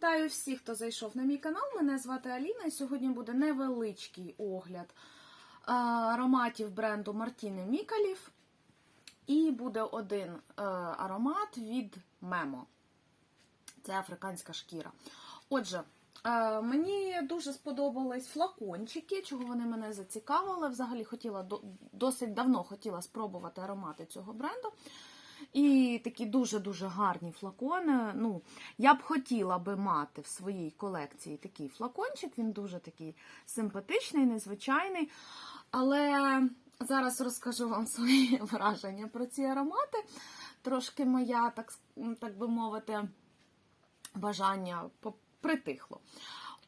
Вітаю всіх, хто зайшов на мій канал. Мене звати Аліна, і сьогодні буде невеличкий огляд ароматів бренду Мартіни Мікалів. І буде один е, аромат від Мемо. Це африканська шкіра. Отже, е, мені дуже сподобались флакончики, чого вони мене зацікавили. Взагалі хотіла досить давно хотіла спробувати аромати цього бренду. І такі дуже-дуже гарні флакони. Ну, я б хотіла би мати в своїй колекції такий флакончик. Він дуже такий симпатичний, незвичайний. Але зараз розкажу вам свої враження про ці аромати. Трошки моя, так, так би мовити, бажання притихло.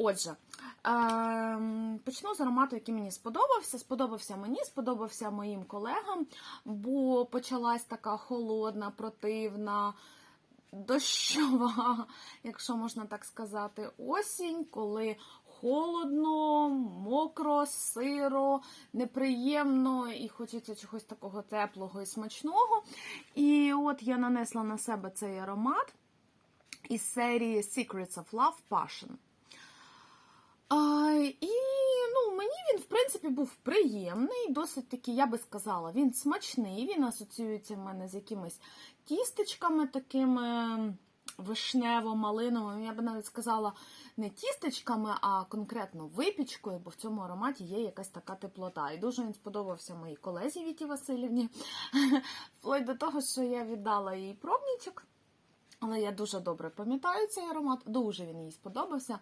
Отже, ем, почну з аромату, який мені сподобався. Сподобався мені, сподобався моїм колегам, бо почалась така холодна, противна, дощова, якщо можна так сказати, осінь, коли холодно, мокро, сиро, неприємно і хочеться чогось такого теплого і смачного. І от я нанесла на себе цей аромат із серії Secrets of Love Passion. А, і ну, мені він, в принципі, був приємний, досить таки, я би сказала, він смачний, він асоціюється в мене з якимись тістечками такими вишнево-малиновими. Я би навіть сказала не тістечками, а конкретно випічкою, бо в цьому ароматі є якась така теплота. І дуже він сподобався моїй колезі Віті Васильівні. Вплоть до того, що я віддала їй пробничок. Але я дуже добре пам'ятаю цей аромат, дуже він їй сподобався.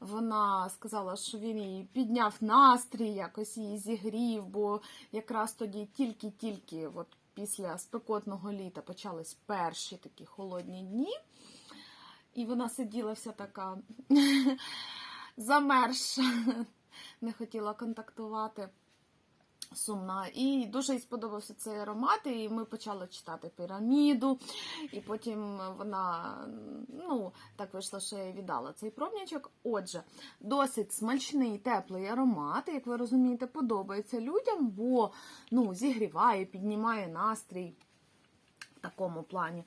Вона сказала, що він їй підняв настрій, якось її зігрів, бо якраз тоді тільки-тільки, от після спекотного літа, почались перші такі холодні дні. І вона сиділа вся така замерша, не хотіла контактувати сумна. І дуже їй сподобався цей аромат, і ми почали читати піраміду. І потім вона, ну, так вийшло, що я віддала цей пробничок. Отже, досить смачний, теплий аромат, як ви розумієте, подобається людям, бо ну, зігріває, піднімає настрій в такому плані.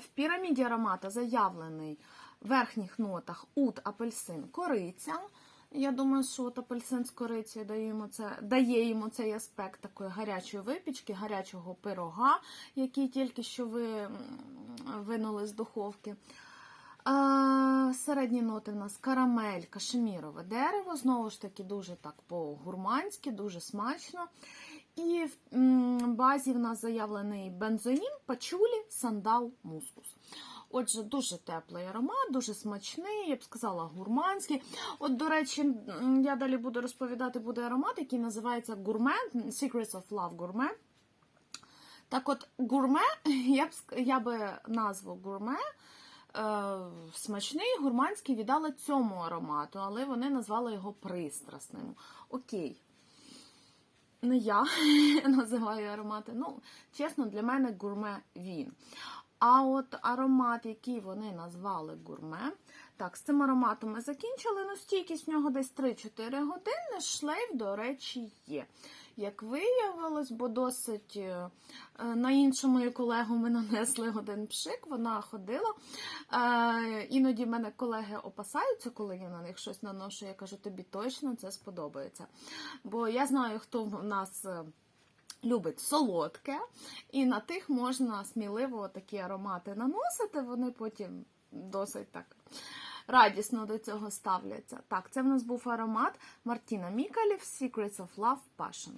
В піраміді аромата заявлений в верхніх нотах ут, апельсин, кориця. Я думаю, що от апельсин з корицею дає йому, це, дає йому цей аспект такої гарячої випічки, гарячого пирога, який тільки що ви винули з духовки. А, середні ноти в нас карамель, кашемірове дерево. Знову ж таки, дуже так по-гурманськи, дуже смачно. І в базі в нас заявлений бензоїн, пачулі, сандал, мускус. Отже, дуже теплий аромат, дуже смачний, я б сказала, гурманський. От, до речі, я далі буду розповідати, буде аромат, який називається гурме, Secrets of Love Gourmet. Так от, гурме, я б, я би назву гурме смачний, гурманський віддала цьому аромату, але вони назвали його пристрасним. Окей. Не я називаю аромати. Ну, чесно, для мене гурме він. А от аромат, який вони назвали гурме. Так, з цим ароматом ми закінчили. Ну, стійкість в нього десь 3-4 години. Шлейф, до речі, є. Як виявилось, бо досить е, е, на іншу мою колегу ми нанесли один пшик, вона ходила. Е, Іноді мене колеги опасаються, коли я на них щось наношу. Я кажу, тобі точно це сподобається. Бо я знаю, хто в нас. Любить солодке, і на тих можна сміливо такі аромати наносити, вони потім досить так радісно до цього ставляться. Так, це в нас був аромат Мартіна Мікалів Secrets of Love Passion.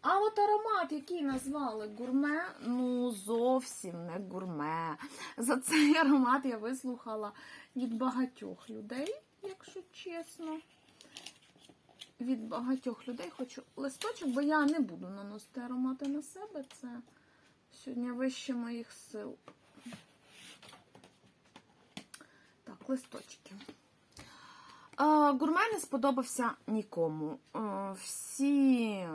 А от аромат, який назвали гурме, ну зовсім не гурме. За цей аромат я вислухала від багатьох людей, якщо чесно від багатьох людей хочу листочок, бо я не буду наносити аромати на себе. Це сьогодні вище моїх сил. Так, листочки. Гурме не сподобався нікому. Всі,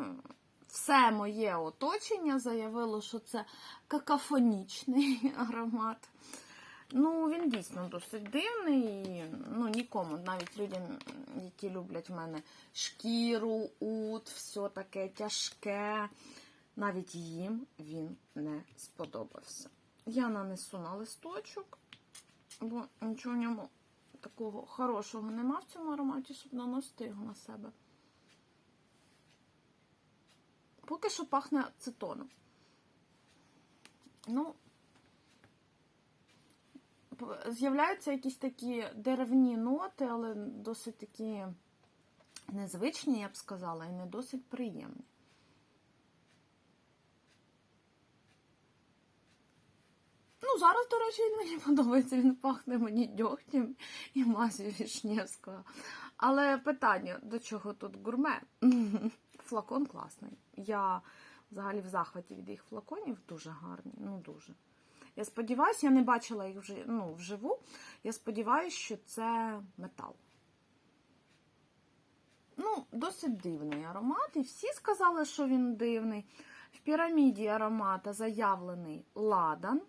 все моє оточення заявило, що це какафонічний аромат. Ну, він дійсно досить дивний. Ну, нікому, навіть людям, які люблять в мене шкіру, ут, все таке тяжке. Навіть їм він не сподобався. Я нанесу на листочок. бо нічого в ньому такого хорошого нема в цьому ароматі, щоб наносити його на себе. Поки що пахне ацетоном. Ну, з'являються якісь такі деревні ноти, але досить такі незвичні, я б сказала, і не досить приємні. Ну, зараз, до речі, він мені подобається, він пахне мені дьогтем і мазю Вішневського. Але питання, до чого тут гурме? Флакон класний. Я взагалі в захваті від їх флаконів дуже гарні. Ну, дуже. Я сподіваюся, я не бачила їх вже ну, вживу. Я сподіваюся, що це метал. Ну, досить дивний аромат, і всі сказали, що він дивний. В піраміді аромата заявлений ладан,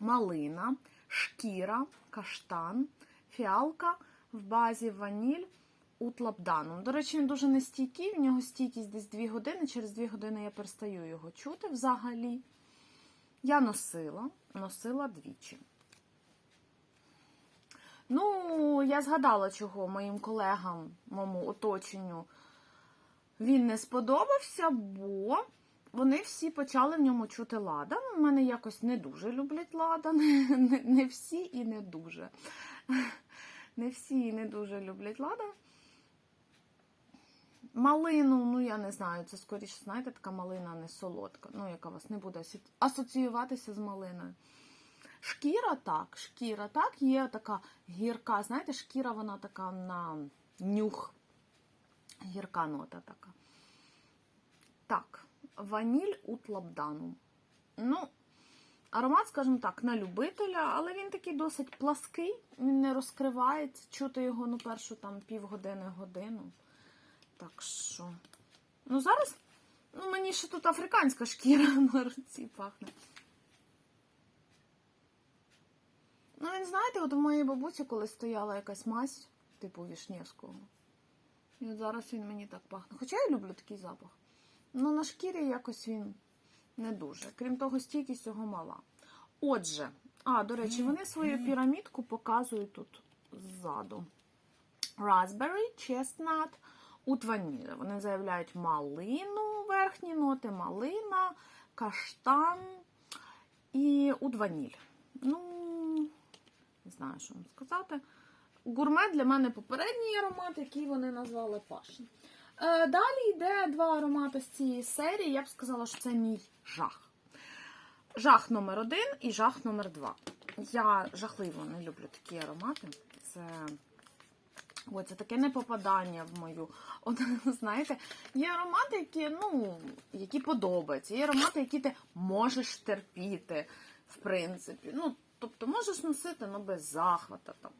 малина, шкіра, каштан, фіалка в базі ваніль утлапданом. До речі, він дуже нестійкий, в нього стійкість десь 2 години. Через 2 години я перестаю його чути взагалі. Я носила, носила двічі. Ну, я згадала, чого моїм колегам, моєму оточенню він не сподобався, бо вони всі почали в ньому чути ладан. У мене якось не дуже люблять ладан. Не, всі і не дуже. Не всі і не дуже люблять ладан. Малину, ну я не знаю, це скоріше, знаєте, така малина не солодка, ну, яка вас не буде асоціюватися з малиною. Шкіра так, шкіра так, є така гірка. Знаєте, шкіра вона така на нюх. Гірка нота така. Так, ваніль утлабдану. Ну, аромат, скажімо так, на любителя, але він такий досить плаский, він не розкривається. Чути його ну, першу там півгодини, годину. Так що. Ну, зараз ну, мені ще тут африканська шкіра на руці пахне. Ну, він, знаєте, от у моєї бабусі, коли стояла якась мазь, типу Вішневського. І от зараз він мені так пахне. Хоча я люблю такий запах. Ну, на шкірі якось він не дуже. Крім того, стійкість його мала. Отже, а, до речі, вони свою пірамідку показують тут ззаду. Raspberry, chestnut, ут ванілля. Вони заявляють малину, верхні ноти, малина, каштан і ут ваніль. Ну, не знаю, що вам сказати. Гурме для мене попередній аромат, який вони назвали пашн. Е, далі йде два аромати з цієї серії. Я б сказала, що це мій жах. Жах номер один і жах номер два. Я жахливо не люблю такі аромати. Це. Ой, це таке непопадання в мою. От, знаєте, є аромати, які, ну, які подобаються. Є аромати, які ти можеш терпіти, в принципі. Ну, тобто можеш носити, ну, без захвата там.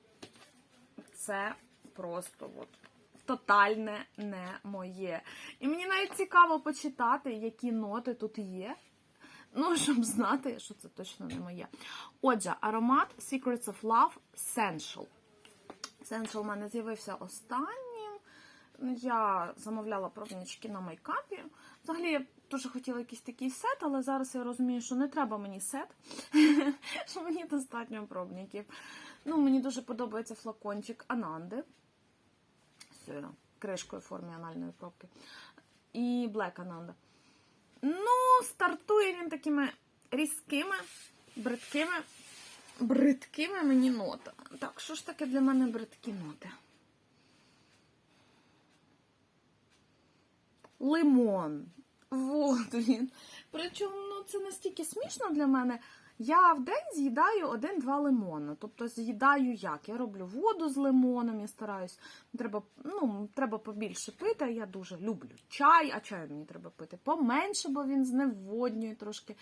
Це просто от тотальне не моє. І мені навіть цікаво почитати, які ноти тут є. Ну, щоб знати, що це точно не моє. Отже, аромат Secrets of Love Sensual. Sensual у мене з'явився останнім. Я замовляла пробнички на мейкапі. Взагалі, я дуже хотіла якийсь такий сет, але зараз я розумію, що не треба мені сет, що мені достатньо пробників. Ну, мені дуже подобається флакончик Ананди з кришкою в формі анальної пробки. І Black Ananda. Ну, стартує він такими різкими, бридкими, бридкими мені нотами. Так, що ж таке для мене бридкі ноти? Лимон. Вот він. Причому ну, це настільки смішно для мене. Я в день з'їдаю один-два лимона. Тобто з'їдаю як? Я роблю воду з лимоном, я стараюсь. Треба, ну, треба побільше пити. Я дуже люблю чай, а чаю мені треба пити поменше, бо він зневоднює трошки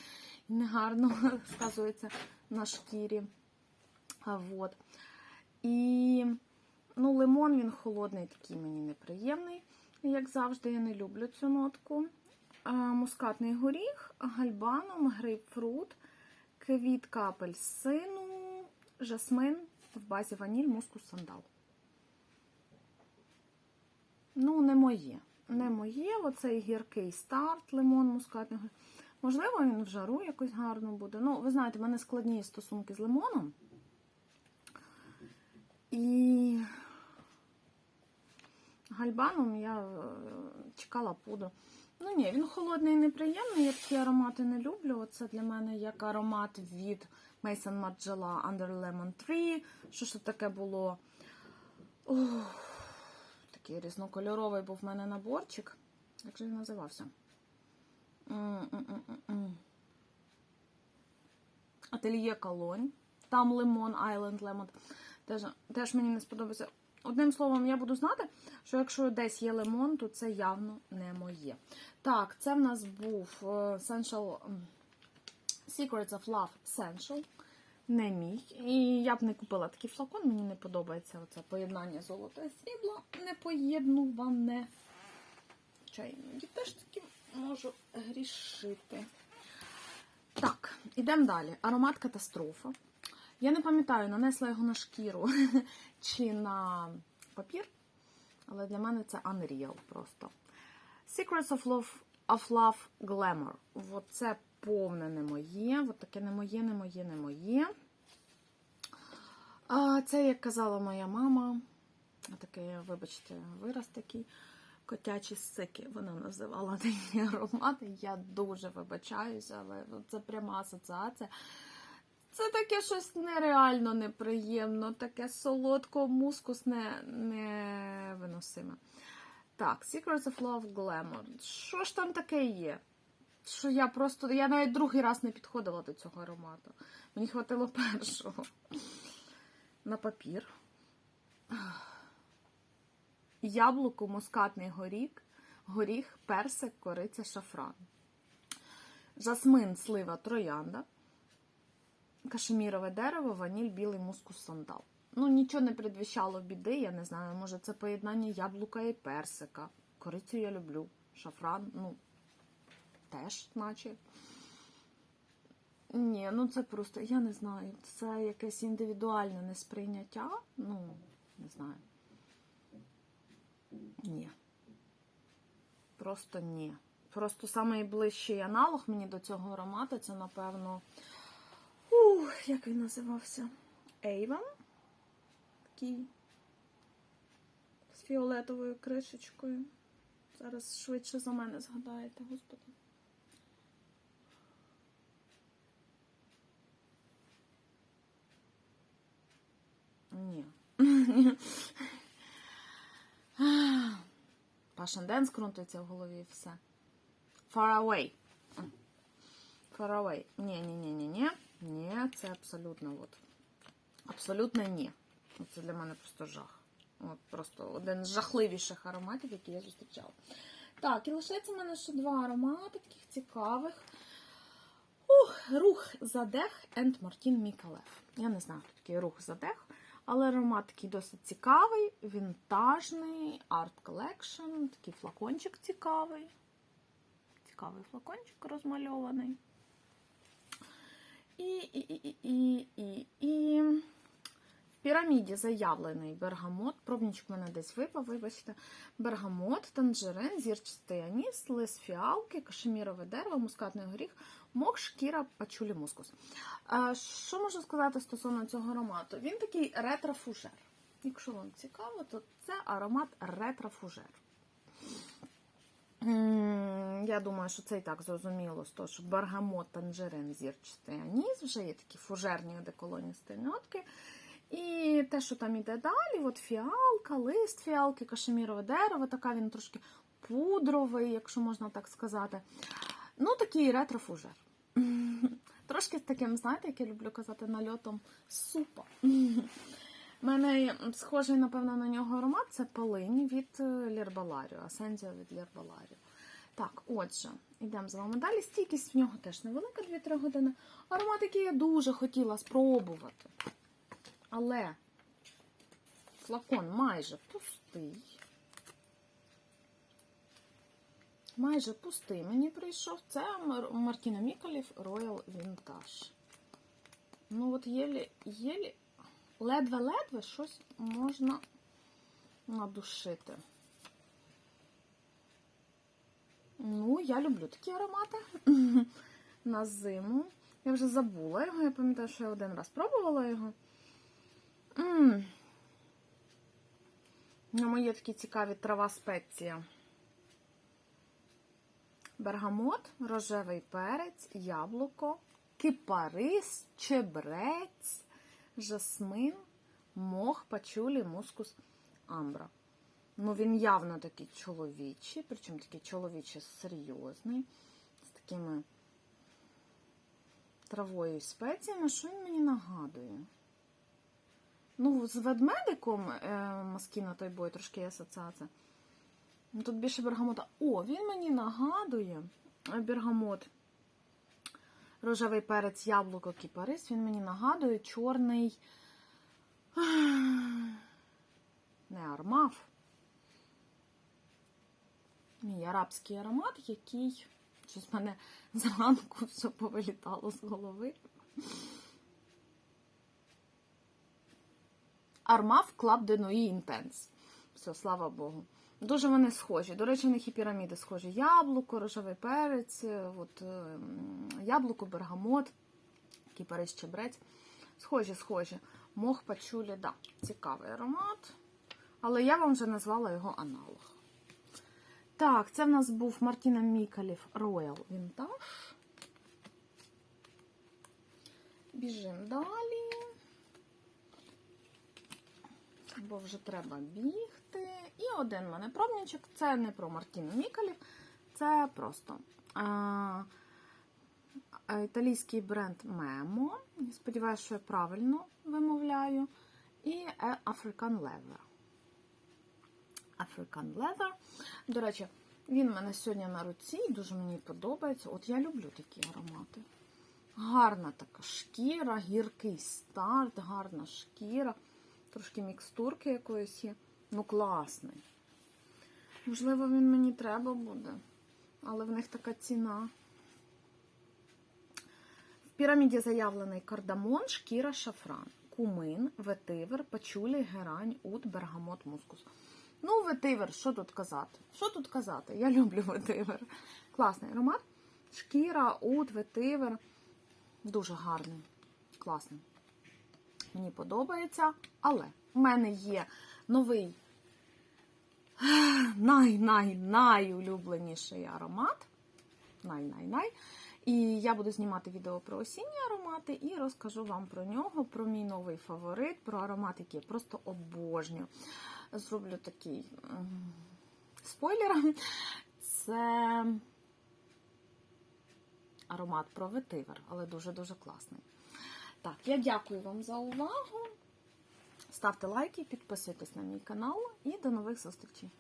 негарно сказується на шкірі. Вот. І ну, лимон він холодний, такий мені неприємний. Як завжди, я не люблю цю нотку. Мускатний горіх, гальбаном, грейпфрут, квітка апельсину, жасмин в базі ваніль, мускус, сандал. Ну, не моє. Не моє. Оцей гіркий старт, лимон, мускатний горіх. Можливо, він в жару якось гарно буде. Ну, ви знаєте, в мене складні стосунки з лимоном. І гальбаном я е, чекала пудру. Ну ні, він холодний і неприємний, я такі аромати не люблю. Оце для мене як аромат від Mason Margiela Under Lemon 3. Що ж таке було? Ух, такий різнокольоровий був в мене наборчик. Як же він називався? Ательє Колонь. Там Лимон, Айленд Лемон. Теж, теж мені не сподобається. Одним словом, я буду знати, що якщо десь є лимон, то це явно не моє. Так, це в нас був е, Essential Secrets of Love Essential. Не мій. І я б не купила такий флакон, мені не подобається оце поєднання золота і срібла. Не поєднуване. Теж таки можу грішити. Так, ідемо далі. Аромат катастрофа. Я не пам'ятаю, нанесла його на шкіру чи на папір, але для мене це Unreal просто. Secrets of Love, of Love Glamour. От це повне не моє. От таке не моє, не моє, не моє. А, це, як казала моя мама, такий, вибачте, вираз такий. Котячі сики вона називала такі аромати. Я дуже вибачаюся, але це пряма асоціація. Це таке щось нереально неприємно, таке солодко, мускусне, невиносиме. Так, Secrets of Love Glamour. Що ж там таке є? Що я просто. Я навіть другий раз не підходила до цього аромату. Мені хватило першого. На папір. Яблуко, мускатний горік, горіх, персик, кориця, шафран. Жасмин, слива, троянда кашемірове дерево, ваніль, білий мускус, сандал. Ну, нічого не предвіщало біди, я не знаю, може це поєднання яблука і персика. Корицю я люблю. Шафран, ну, теж, наче. Ні, ну це просто, я не знаю, це якесь індивідуальне несприйняття. Ну, не знаю. Ні. Просто ні. Просто найближчий аналог мені до цього аромату це, напевно. Ух, як він називався? Avon. Такий з фіолетовою кришечкою. Зараз швидше за мене згадаєте, господи. Ні. Passion Dance крутиться в голові і все. Far away. Far away. Ні-ні-ні-ні-ні. Ні, це абсолютно от. Абсолютно ні. Це для мене просто жах. От Просто один з жахливіших ароматів, які я зустрічала. Так, і лишається в мене ще два аромати, таких цікавих. Ух, рух Задех and Мартін Мікалев. Я не знаю, хто такий рух Задех, але аромат такий досить цікавий, вінтажний, арт колекшн, такий флакончик цікавий. Цікавий флакончик розмальований. І, і, і, і, і, і в піраміді заявлений бергамот. Пробничок в мене десь випав, вибачте. Бергамот, танжерин, зірчастий аніс, лис фіалки, кашемірове дерево, мускатний горіх, мок, шкіра, пачулі мускус. Що можу сказати стосовно цього аромату? Він такий ретрофужер. Якщо вам цікаво, то це аромат ретрофужер. Я думаю, що це і так зрозуміло, з того, що бергамот, танжерин, зірчатий аніс, вже є такі фужерні деколоністи нотки. І те, що там іде далі, от фіалка, лист фіалки, кашемірове дерево, така він трошки пудровий, якщо можна так сказати. Ну, такий ретрофужер. Трошки таким, знаєте, як я люблю казати, нальотом супа. У мене схожий, напевно, на нього аромат це полинь від Лірбаларіо, асензія від Лірбаларіо. Так, отже, йдемо з вами далі. Стійкість в нього теж невелика, 2-3 години. Аромат, який я дуже хотіла спробувати. Але флакон майже пустий. Майже пустий мені прийшов. Це Мартіна Міколів Royal Vintage. Ну, от єлі, єлі ледве-ледве щось можна надушити. Ну, я люблю такі аромати на зиму. Я вже забула його, я пам'ятаю, що я один раз пробувала його. М -м мої такі цікаві трава спеція. Бергамот, рожевий перець, яблуко, кипарис, чебрець, жасмин, мох, пачулі, мускус, амбра. Ну, він явно такий чоловічий, причому такий чоловічий серйозний, з такими травою і спеціями. Що він мені нагадує? Ну, з ведмедиком е, Маскіна той бой, трошки асоціація. Ну, Тут більше бергамота. О, він мені нагадує е, бергамот. Рожевий перець, яблуко, кіпарис. Він мені нагадує чорний. Не армаф. Мій арабський аромат, який щось мене зранку все повилітало з голови. Club de Nuit Intense. Все, слава Богу. Дуже вони схожі. До речі, у них і піраміди схожі. Яблуко, рожевий перець, е, от, е, яблуко, бергамот, кіпарис, чебрець. Схожі, схожі. Мох, пачулі, да, цікавий аромат. Але я вам вже назвала його аналог. Так, це в нас був Мартіна Мікалів Royal Vintage. Біжимо далі. Бо вже треба бігти. І один мене пробничок. Це не про Мартіну Мікалів, це просто а, італійський бренд Memo. Сподіваюся, що я правильно вимовляю. І е, African Leather. African Leather. До речі, він в мене сьогодні на руці і дуже мені подобається. От я люблю такі аромати. Гарна така шкіра, гіркий старт, гарна шкіра. Трошки мікстурки якоїсь є. Ну, класний. Можливо, він мені треба буде, але в них така ціна. В піраміді заявлений кардамон, шкіра, шафран, кумин, ветивер, пачулі, герань, ут, бергамот, мускус. Ну, ветивер, що тут казати? Що тут казати? Я люблю ветивер. Класний аромат. Шкіра, ут, ветивер. Дуже гарний. Класний. Мені подобається. Але в мене є новий най-най-найулюбленіший аромат. Най-най-най. І я буду знімати відео про осінні аромати і розкажу вам про нього, про мій новий фаворит, про аромат, який я просто обожнюю. Зроблю такий спойлер. Це аромат про ветивер, але дуже-дуже класний. Так, я дякую вам за увагу. Ставте лайки, підписуйтесь на мій канал і до нових зустрічей!